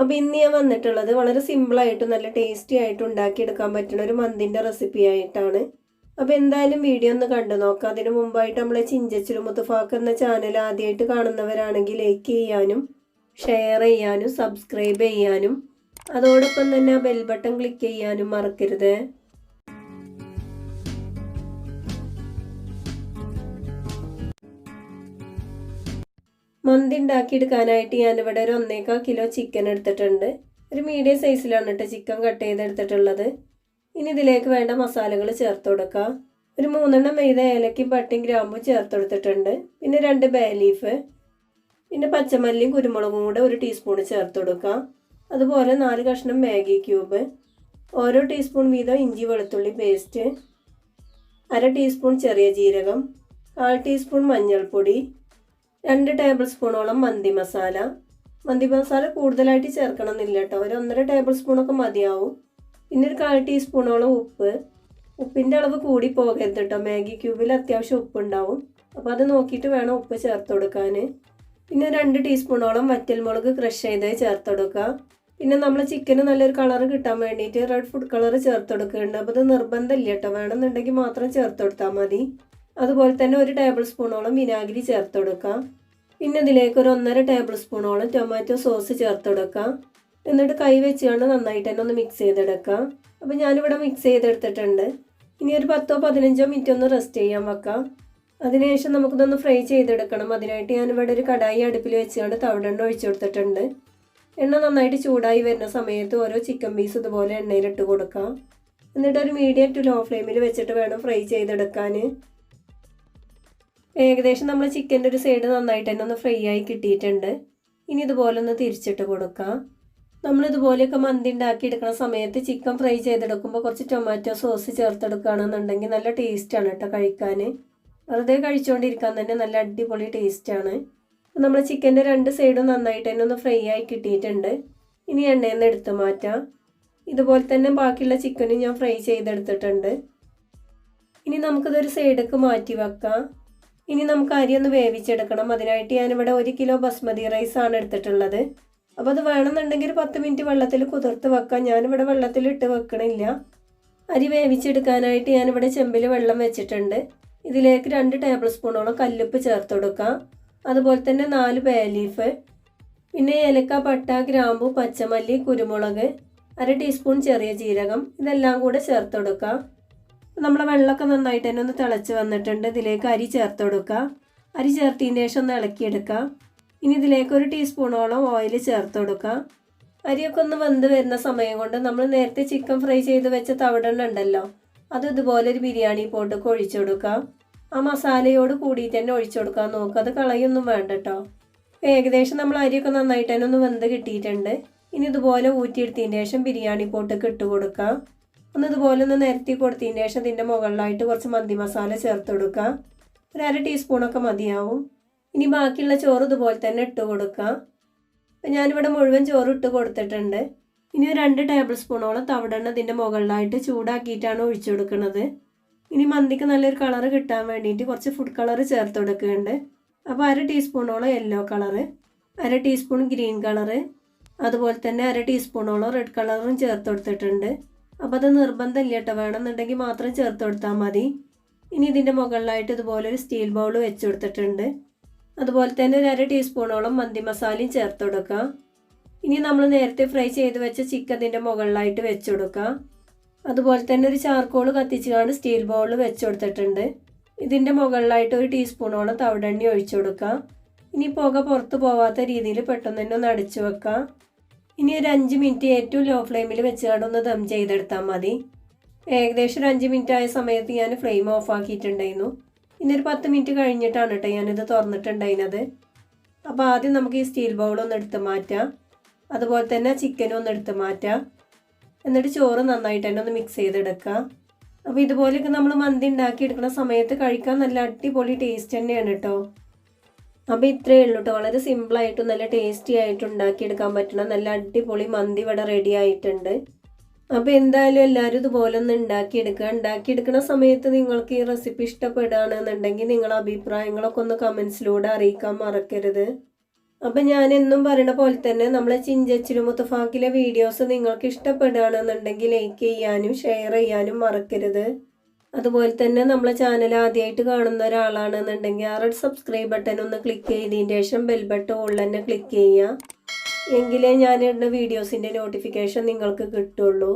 അപ്പോൾ ഇന്ന് ഞാൻ വന്നിട്ടുള്ളത് വളരെ സിമ്പിളായിട്ട് നല്ല ടേസ്റ്റി ആയിട്ട് ഉണ്ടാക്കിയെടുക്കാൻ പറ്റുന്ന ഒരു മന്തിന്റെ റെസിപ്പി ആയിട്ടാണ്. അപ്പോൾ എന്തായാലും വീഡിയോ ഒന്ന് കണ്ടു നോക്കാം. അതിന് മുമ്പായിട്ട് നമ്മളെ ചിഞ്ചച്ചിരു മുത്തുഫാക്ക് എന്ന ചാനൽ ആദ്യമായിട്ട് കാണുന്നവരാണെങ്കിൽ ലൈക്ക് ചെയ്യാനും ഷെയർ ചെയ്യാനും സബ്സ്ക്രൈബ് ചെയ്യാനും അതോടൊപ്പം തന്നെ ആ ബെൽ ബട്ടൺ ക്ലിക്ക് ചെയ്യാനും മറക്കരുത്. മന്തി ഉണ്ടാക്കിയെടുക്കാനായിട്ട് ഞാനിവിടെ ഒരു ഒന്നേക്കാൽ കിലോ ചിക്കൻ എടുത്തിട്ടുണ്ട്. ഒരു മീഡിയം സൈസിലാണ് കേട്ടോ ചിക്കൻ കട്ട് ചെയ്തെടുത്തിട്ടുള്ളത്. ഇനി ഇതിലേക്ക് വേണ്ട മസാലകൾ ചേർത്ത് കൊടുക്കുക ഒരു മൂന്നെണ്ണം മെയ്ത ഏലക്കും പട്ടിയും ഗ്രാമ്പും ചേർത്ത് കൊടുത്തിട്ടുണ്ട്. പിന്നെ രണ്ട് ബേ ലീഫ് പിന്നെ പച്ചമല്ലിയും കുരുമുളകും കൂടെ ഒരു ടീസ്പൂൺ ചേർത്ത് കൊടുക്കുക അതുപോലെ നാല് കഷ്ണം മാഗി ക്യൂബ് ഓരോ ടീസ്പൂൺ വീതം ഇഞ്ചി വെളുത്തുള്ളി പേസ്റ്റ് അര ടീസ്പൂൺ ചെറിയ ജീരകം കാൽ ടീസ്പൂൺ മഞ്ഞൾപ്പൊടി രണ്ട് ടേബിൾ സ്പൂണോളം മന്തി മസാല. മന്തി മസാല കൂടുതലായിട്ട് ചേർക്കണം എന്നില്ല കേട്ടോ. ഒരു ഒന്നര ടേബിൾ സ്പൂണൊക്കെ മതിയാവും. പിന്നെ ഒരു കാൽ ടീസ്പൂണോളം ഉപ്പ്. ഉപ്പിന്റെ അളവ് കൂടി പോകരുത് കേട്ടോ. മാഗി ക്യൂബിൽ അത്യാവശ്യം ഉപ്പ് ഉണ്ടാവും അപ്പോൾ അത് നോക്കിയിട്ട് വേണം ഉപ്പ് ചേർത്ത് കൊടുക്കാൻ. പിന്നെ രണ്ട് ടീസ്പൂണോളം വറ്റൽമുളക് ക്രഷ് ചെയ്ത് ചേർത്ത് കൊടുക്കുക. പിന്നെ നമ്മൾ ചിക്കന് നല്ലൊരു കളർ കിട്ടാൻ വേണ്ടിയിട്ട് റെഡ് ഫുഡ് കളർ ചേർത്ത് കൊടുക്കുന്നുണ്ട്. അപ്പോൾ അത് നിർബന്ധമില്ല കേട്ടോ. വേണമെന്നുണ്ടെങ്കിൽ മാത്രം ചേർത്ത് കൊടുത്താൽ മതി. അതുപോലെ തന്നെ ഒരു ടേബിൾ സ്പൂണോളം വിനാഗിരി ചേർത്ത് കൊടുക്കാം. പിന്നെ ഇതിലേക്ക് ഒരു ഒന്നര ടേബിൾ സ്പൂണോളം ടൊമാറ്റോ സോസ് ചേർത്ത് കൊടുക്കാം. എന്നിട്ട് കൈ വെച്ചുകൊണ്ട് നന്നായിട്ട് തന്നെ ഒന്ന് മിക്സ് ചെയ്തെടുക്കാം. അപ്പോൾ ഞാനിവിടെ മിക്സ് ചെയ്തെടുത്തിട്ടുണ്ട്. ഇനി ഒരു പത്തോ പതിനഞ്ചോ മിനിറ്റ് ഒന്ന് റെസ്റ്റ് ചെയ്യാൻ വെക്കാം. അതിനുശേഷം നമുക്കിതൊന്ന് ഫ്രൈ ചെയ്തെടുക്കണം. അതിനായിട്ട് ഞാനിവിടെ ഒരു കടായി അടുപ്പിൽ വെച്ചുകൊണ്ട് തവിടെണ്ണ ഒഴിച്ചു കൊടുത്തിട്ടുണ്ട്. എണ്ണ നന്നായിട്ട് ചൂടായി വരുന്ന സമയത്ത് ഓരോ ചിക്കൻ പീസ് ഇതുപോലെ എണ്ണയിലിട്ട് കൊടുക്കാം. എന്നിട്ട് ഒരു മീഡിയം ടു ലോ ഫ്ലെയിമിൽ വെച്ചിട്ട് വേണം ഫ്രൈ ചെയ്തെടുക്കാൻ ഏകദേശം നമ്മൾ ചിക്കന്റെ ഒരു സൈഡ് നന്നായിട്ട് തന്നെ ഒന്ന് ഫ്രൈ ആയി കിട്ടിയിട്ടുണ്ട്. ഇനി ഇതുപോലെ ഒന്ന് തിരിച്ചിട്ട് കൊടുക്കാം. നമ്മൾ ഇതുപോലെയൊക്കെ മന്തി ഉണ്ടാക്കി എടുക്കുന്ന സമയത്ത് ചിക്കൻ ഫ്രൈ ചെയ്തെടുക്കുമ്പോൾ കുറച്ച് ടൊമാറ്റോ സോസ് ചേർത്തെടുക്കുകയാണെന്നുണ്ടെങ്കിൽ നല്ല ടേസ്റ്റാണ് കേട്ടോ കഴിക്കാൻ വെറുതെ കഴിച്ചുകൊണ്ടിരിക്കാൻ തന്നെ നല്ല അടിപൊളി ടേസ്റ്റാണ് നമ്മൾ ചിക്കന്റെ രണ്ട് സൈഡും നന്നായിട്ട് തന്നെ ഒന്ന് ഫ്രൈ ആയി കിട്ടിയിട്ടുണ്ട്. ഇനി എണ്ണയിൽ നിന്ന് എടുത്തു മാറ്റാം. ഇതുപോലെ തന്നെ ബാക്കിയുള്ള ചിക്കനും ഞാൻ ഫ്രൈ ചെയ്തെടുത്തിട്ടുണ്ട്. ഇനി നമുക്കിതൊരു സൈഡൊക്കെ മാറ്റി വെക്കാം. ഇനി നമുക്ക് അരി ഒന്ന് വേവിച്ചെടുക്കണം. അതിനായിട്ട് ഞാനിവിടെ ഒരു കിലോ ബസ്മതി റൈസ് ആണ് എടുത്തിട്ടുള്ളത്. അപ്പോൾ അത് വേണമെന്നുണ്ടെങ്കിൽ പത്ത് മിനിറ്റ് വെള്ളത്തിൽ കുതിർത്ത് വെക്കാം. ഞാനിവിടെ വെള്ളത്തിൽ ഇട്ട് വെക്കണില്ല. അരി വേവിച്ചെടുക്കാനായിട്ട് ഞാനിവിടെ ചെമ്പിൽ വെള്ളം വെച്ചിട്ടുണ്ട്. ഇതിലേക്ക് രണ്ട് ടേബിൾ സ്പൂണോളം കല്ലുപ്പ് ചേർത്ത് കൊടുക്കാം. അതുപോലെ തന്നെ നാല് ബേ ലീഫ് പിന്നെ ഏലക്ക പട്ട ഗ്രാമ്പു പച്ചമല്ലി കുരുമുളക് അര ടീസ്പൂൺ ചെറിയ ജീരകം ഇതെല്ലാം കൂടെ ചേർത്ത് കൊടുക്കാം. നമ്മളെ വെള്ളമൊക്കെ നന്നായിട്ട് തന്നെ ഒന്ന് തിളച്ച് വന്നിട്ടുണ്ട്. ഇതിലേക്ക് അരി ചേർത്ത് കൊടുക്കുക അരി ചേർത്തതിന് ശേഷം ഒന്ന് ഇളക്കിയെടുക്കുക ഇനി ഇതിലേക്ക് ഒരു ടീസ്പൂണോളം ഓയിൽ ചേർത്ത് കൊടുക്കുക അരിയൊക്കെ ഒന്ന് വെന്ത് വരുന്ന സമയം കൊണ്ട് നമ്മൾ നേരത്തെ ചിക്കൻ ഫ്രൈ ചെയ്ത് വെച്ച തവിടെണ്ണ ഉണ്ടല്ലോ അത് ഇതുപോലെ ഒരു ബിരിയാണി പോട്ടൊക്കെ ഒഴിച്ചു കൊടുക്കുക ആ മസാലയോട് കൂടിയിട്ട് തന്നെ ഒഴിച്ചു കൊടുക്കാൻ നോക്കുക അത് കളയൊന്നും വേണ്ട കേട്ടോ ഏകദേശം നമ്മൾ അരിയൊക്കെ നന്നായിട്ട് തന്നെ ഒന്ന് വെന്ത് കിട്ടിയിട്ടുണ്ട്. ഇനി ഇതുപോലെ ഊറ്റിയെടുത്തതിന് ശേഷം ബിരിയാണി പോട്ടൊക്കെ ഇട്ട് കൊടുക്കുക ഒന്ന് ഇതുപോലെ ഒന്ന് നിരത്തി കൊടുത്തതിന് ശേഷം ഇതിന്റെ മുകളിലായിട്ട് കുറച്ച് മന്തി മസാല ചേർത്ത് കൊടുക്കുക. ഒരു അര ടീസ്പൂണൊക്കെ മതിയാവും. ഇനി ബാക്കിയുള്ള ചോറ് ഇതുപോലെ തന്നെ ഇട്ട് കൊടുക്കുക. അപ്പം ഞാനിവിടെ മുഴുവൻ ചോറ് ഇട്ട് കൊടുത്തിട്ടുണ്ട്. ഇനി ഒരു രണ്ട് ടേബിൾ സ്പൂണോളം തവിടെണ്ണ ഇതിന്റെ മുകളിലായിട്ട് ചൂടാക്കിയിട്ടാണ് ഒഴിച്ചു കൊടുക്കുന്നത്. ഇനി മന്തിക്ക് നല്ലൊരു കളർ കിട്ടാൻ വേണ്ടിയിട്ട് കുറച്ച് ഫുഡ് കളർ ചേർത്ത് കൊടുക്കുന്നുണ്ട്. അപ്പോൾ അര ടീസ്പൂണോളം യെല്ലോ കളറ് അര ടീസ്പൂൺ ഗ്രീൻ കളറ് അതുപോലെ തന്നെ അര ടീസ്പൂണോളം റെഡ് കളറും ചേർത്ത് കൊടുത്തിട്ടുണ്ട്. അപ്പോൾ അത് നിർബന്ധമില്ല കേട്ടോ വേണമെന്നുണ്ടെങ്കിൽ മാത്രം ചേർത്ത് കൊടുത്താൽ മതി. ഇനി ഇതിന്റെ മുകളിലായിട്ട് ഇതുപോലെ ഒരു സ്റ്റീൽ ബൗൾ വെച്ച് കൊടുത്തിട്ടുണ്ട്. അതുപോലെ തന്നെ ഒരു അര ടീസ്പൂണോളം മന്തി മസാലയും ചേർത്ത് കൊടുക്കാം ഇനി നമ്മൾ നേരത്തെ ഫ്രൈ ചെയ്ത് വെച്ച ചിക്കൻ ഇതിന്റെ മുകളിലായിട്ട് വെച്ച് കൊടുക്കുക. അതുപോലെ തന്നെ ഒരു ചാർക്കോൾ കത്തിച്ചാണ് സ്റ്റീൽ ബൗളിൽ വെച്ച് കൊടുത്തിട്ടുണ്ട്. ഇതിന്റെ മുകളിലായിട്ട് ഒരു ടീസ്പൂണോളം തവിടെണ്ണി ഒഴിച്ചു കൊടുക്കാം ഇനി പുക പുറത്ത് പോവാത്ത രീതിയിൽ പെട്ടെന്ന് തന്നെ ഒന്ന് അടിച്ചു വെക്കാം ഇനി ഒരു അഞ്ച് മിനിറ്റ് ഏറ്റവും ലോ ഫ്ലെയിമിൽ വെച്ചുകൊണ്ട് ഒന്ന് ദം ചെയ്തെടുത്താൽ മതി. ഏകദേശം ഒരു അഞ്ച് മിനിറ്റ് ആയ സമയത്ത് ഞാൻ ഫ്ലെയിം ഓഫ് ആക്കിയിട്ടുണ്ടായിരുന്നു. ഇനി ഒരു പത്ത് മിനിറ്റ് കഴിഞ്ഞിട്ടാണ് കേട്ടോ ഞാനിത് തുറന്നിട്ടുണ്ടായിരുന്നത്. അപ്പോൾ ആദ്യം നമുക്ക് ഈ സ്റ്റീൽ ബൗൾ ഒന്ന് എടുത്ത് മാറ്റാം. അതുപോലെ തന്നെ ചിക്കനും ഒന്ന് എടുത്ത് മാറ്റാം. എന്നിട്ട് ചോറ് നന്നായിട്ട് തന്നെ ഒന്ന് മിക്സ് ചെയ്തെടുക്കാം. അപ്പോൾ ഇതുപോലെയൊക്കെ നമ്മൾ മന്തി ഉണ്ടാക്കി എടുക്കുന്ന സമയത്ത് കഴിക്കാൻ നല്ല അടിപൊളി ടേസ്റ്റ് തന്നെയാണ് കേട്ടോ അപ്പോൾ ഇത്രയേ ഉള്ളൂ കേട്ടോ വളരെ സിമ്പിളായിട്ടും നല്ല ടേസ്റ്റി ആയിട്ട് ഉണ്ടാക്കിയെടുക്കാൻ പറ്റണം. നല്ല അടിപൊളി മന്തി ഇവിടെ റെഡി ആയിട്ടുണ്ട്. അപ്പോൾ എന്തായാലും എല്ലാവരും ഇതുപോലെ ഒന്ന് ഉണ്ടാക്കിയെടുക്കുക. ഉണ്ടാക്കിയെടുക്കുന്ന സമയത്ത് നിങ്ങൾക്ക് ഈ റെസിപ്പി ഇഷ്ടപ്പെടുകയാണെന്നുണ്ടെങ്കിൽ നിങ്ങളുടെ അഭിപ്രായങ്ങളൊക്കെ ഒന്ന് കമൻസിലൂടെ അറിയിക്കാൻ മറക്കരുത്. അപ്പം ഞാൻ എന്നും പറയണ പോലെ തന്നെ നമ്മളെ ചിഞ്ചച്ചിലും മുത്തഫാക്കിലെ വീഡിയോസ് നിങ്ങൾക്ക് ഇഷ്ടപ്പെടുകയാണെന്നുണ്ടെങ്കിൽ ലൈക്ക് ചെയ്യാനും ഷെയർ ചെയ്യാനും മറക്കരുത്. അതുപോലെ തന്നെ നമ്മളെ ചാനൽ ആദ്യമായിട്ട് കാണുന്ന ഒരാളാണെന്നുണ്ടെങ്കിൽ ആ റെഡ് സബ്സ്ക്രൈബ് ബട്ടൺ ഒന്ന് ക്ലിക്ക് ചെയ്തതിന് ശേഷം ബെൽ ബട്ടൺ ഉള്ളിൽ തന്നെ ക്ലിക്ക് ചെയ്യുക. എങ്കിലേ ഞാൻ ഇടുന്ന വീഡിയോസിന്റെ നോട്ടിഫിക്കേഷൻ നിങ്ങൾക്ക് കിട്ടുള്ളൂ.